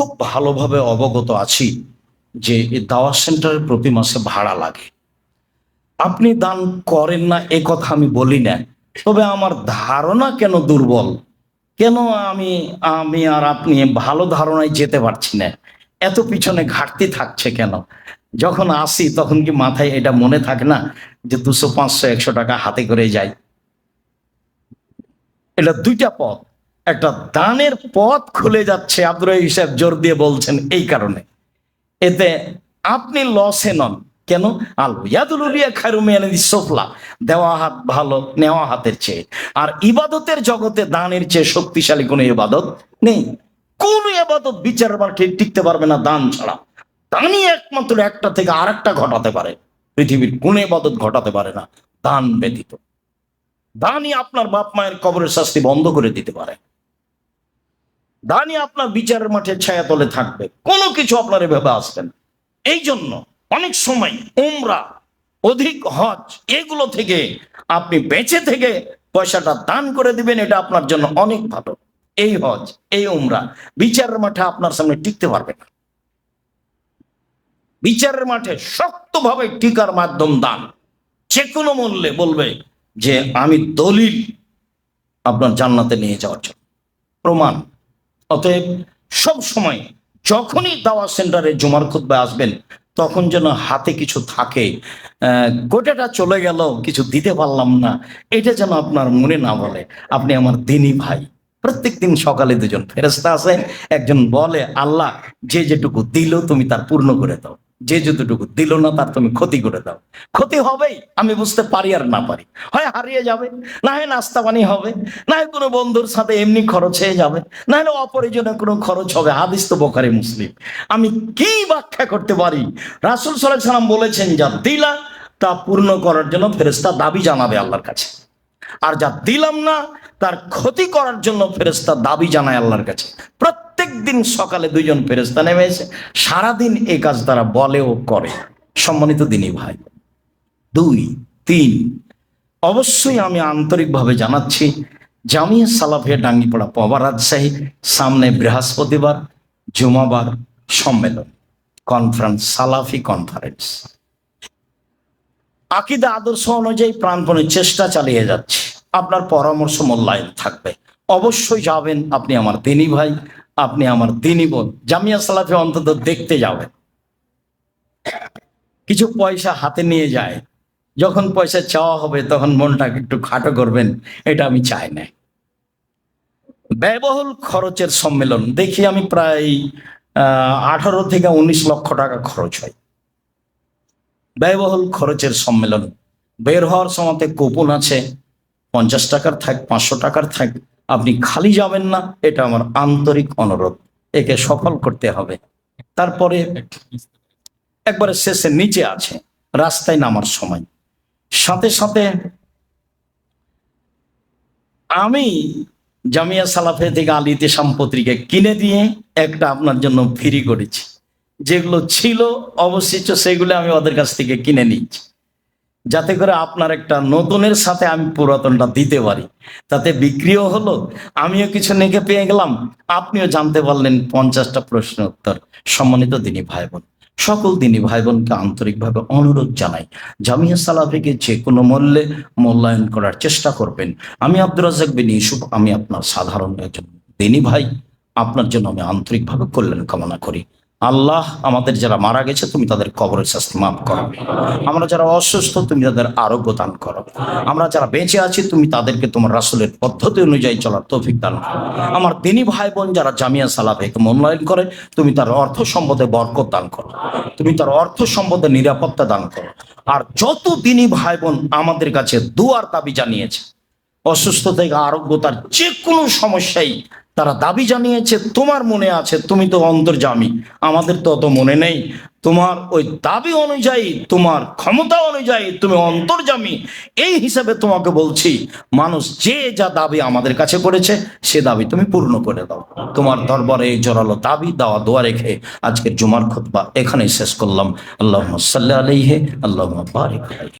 খুব ভালোভাবে অবগত আছি যে এই দাওয়া সেন্টারের প্রতি মাসে ভাড়া লাগে। আপনি দান করেন না, এ কথা আমি বলি না। তবে আমার ধারণা কেন দুর্বল? কেন আমি আমি আর আপনি ভালো ধারণায় যেতে পারছি না? এত পিছনে ঘাটতি থাকছে কেন? যখন আসি তখন কি মাথায় এটা মনে থাকে না যে দুশো, পাঁচশো, একশো টাকা হাতে করে যাই? এটা দুইটা পথ। একটা দানের পথ খুলে যাচ্ছে আব্দুর হিসাব জোর দিয়ে বলছেন এই কারণে। এতে আপনি লসে নন। কেন? আল ইয়াদুল উলিয়া খায়রুমিয়ানি দেওয়া হাত ভালো, নেওয়া হাতের চেয়ে। আর ইবাদতের জগতে দানের চেয়ে শক্তিশালী কোনো ইবাদত নেই। কোন ইবাদত বিচার মাঠে টিকতে পারবে না দান ছাড়া। দানই একমাত্র একটা থেকে আরেকটা ঘটাতে পারে। পৃথিবীর কোন ইবাদত ঘটাতে পারে না। দান ব্যতীত। দানই আপনার বাপ মায়ের কবরের শাস্তি বন্ধ করে দিতে পারে। দানই আপনার বিচারের মাঠে ছায়া তলে থাকবে। কোনো কিছু আপনার এভাবে আসবেন এই জন্য অনেক সময় উমরা, অধিক হজ, এগুলো থেকে আপনি বেঁচে থেকে পয়সাটা দান করে দিবেন, এটা আপনার জন্য অনেক ভালো। এই হজ, এই উমরা, বিচারের মাঠে আপনার সামনে টিকতে পারবে না। বিচারের মাঠে শক্তভাবে টিকার মাধ্যম দান। যে কোনো মূল্যে বলবে যে, আমি দলিল আপনার জান্নাতে নিয়ে যাওয়ার জন্য। প্রমাণ অতএব সব সময় যখনই দাওয়া সেন্টারে জুমার খুদ্ায় আসবেন, তখন যেন হাতে কিছু থাকে। গোটাটা চলে গেল, কিছু দিতে পারলাম না। এটা যেন আপনার মনে না বলে, আপনি আমার দিনই ভাই। প্রত্যেক দিন সকালে দুজন ফেরস্তা আছে একজন বলে, আল্লাহ, যে যেটুকু দিল তুমি তার পূর্ণ করে দাও। যে যতটুকু দিল না, তার তুমি ক্ষতি করে দাও। ক্ষতি হবেই, আমি বুঝতে পারি আর না পারি। হয় হারিয়ে যাবে, না হয় নাস্তা পানি হবে, না হয় কোনো বন্ধুর সাথে এমনি খরচ হয়ে যাবে, না হলে অপরিজনে কোনো খরচ হবে। হাদিস তো বোখারি, মুসলিম। আমি কি ব্যাখ্যা করতে পারি? রাসুল সাল্লাহ সাল্লাম বলেছেন, যা দিলা, তা পূর্ণ করার জন্য ফেরেস্তা দাবি জানাবে আল্লাহর কাছে। আর যা দিলাম না, তার ক্ষতি করার জন্য ফেরেস্তা দাবি জানায় আল্লাহর কাছে। প্রত্যেক দিন সকালে দুইজন ফেরেস্তা নেমে এসে সারাদিন এই কাজ তারা বলে ও করে। সম্মানিত দিনই ভাই, দুই, তিন। অবশ্যই আমি আন্তরিকভাবে জানাচ্ছি, জামিয়া সালাফিয়া ডাঙ্গিপাড়া পবা রাজশাহী, সামনে বৃহস্পতিবার, জুমাবার সম্মেলন, কনফারেন্স, সালাফি কনফারেন্স। আকিদা আদর্শ অনুযায়ী প্রাণপণের চেষ্টা চালিয়ে যাচ্ছে। আপনার পরামর্শ মূল্যায়ন থাকবে। অবশ্যই যাবেন আপনি আমার দিনী ভাই আপনি আমার দিনই বোন। জামিয়া সালাফি অন্তত দেখতে যাবেন। কিছু পয়সা হাতে নিয়ে যায়। যখন পয়সা চাওয়া হবে, তখন মনটাকে একটু খাটো করবেন, এটা আমি চাই না ব্যয়বহুল খরচের সম্মেলন। দেখি আমি প্রায় আঠারো থেকে উনিশ লক্ষ টাকা খরচ হয়। ব্যয়বহুল খরচের সম্মেলন। বের হওয়ার সময়তে কুপন আছে, পঞ্চাশ টাকার থাক, পাঁচশো টাকার থাক আপনি খালি যাবেন না, এটা আমার আন্তরিক অনুরোধ। একে সফল করতে হবে। তারপরে একবারে শেষে নিচে আছে, রাস্তায় নামার সময়। সাথে সাথে আমি জামিয়া সালাফে থেকে আলিতে পত্রিকা কিনে দিয়ে একটা আপনার জন্য ফ্রি করেছি। যেগুলো ছিল, অবশিষ্ট সেগুলো আমি ওদের কাছ থেকে কিনে নিচ্ছি যাতে করে আপনার একটা নতুনের সাথে আমি পুরাতনটা দিতে পারি। তাতে বিক্রিও হলো, আমিও কিছু নেগে পেয়ে গেলাম। আপনিও জানতে পারলেন পঞ্চাশটা প্রশ্ন উত্তর। সম্মানিত দিনী ভাই বোন সকল দিনই ভাই বোনকে আন্তরিকভাবে অনুরোধ জানাই, জামিয়া সালাফিকে যে কোনো মূল্যে মূল্যায়ন করার চেষ্টা করবেন। আমি আব্দুর রাজাক বিন ইউসুফ, আমি আপনার সাধারণ একজন দিনী ভাই। আপনার জন্য আমি আন্তরিকভাবে কল্যাণ কামনা করি। আল্লাহ আমাদের যারা মারা গেছে, তুমি তাদের কবরের শাস্তি মাফ করো। আমরা যারা অসুস্থ, তুমি তাদের আরোগ্য দান করো। আমরা যারা বেঁচে আছি, তুমি তাদেরকে তোমার রাসুলের পদ্ধতি অনুযায়ী চলার তৌফিক দান করো। আমার দিনী ভাই বোন যারা জামিয়া সালাফেকে মূল্যায়ন করে, তুমি তার অর্থ সম্পদে বরকত দান করো। তুমি তার অর্থ সম্পদে নিরাপত্তা দান করো। আর যত দিনই ভাই বোন আমাদের কাছে দুয়ার দাবি জানিয়েছে অসুস্থ থেকে আরোগ্যতার যে কোনো সমস্যাই তারা দাবি জানিয়েছে, তোমার মনে আছে, তুমি তো অন্তর্জামী। আমাদের তো অত মনে নেই। তোমার ওই দাবি অনুযায়ী, তোমার ক্ষমতা অনুযায়ী তুমি অন্তর্জামী। এই হিসাবে তোমাকে বলছি, মানুষ যে যা দাবি আমাদের কাছে করেছে, সে দাবি তুমি পূর্ণ করে দাও। তোমার দরবারে এই জোরালো দাবি দেওয়া দোয়া রেখে আজকের জুমার খুতবা এখানেই শেষ করলাম। আল্লাহ সাল্লাহ আলহে আল্লাহ।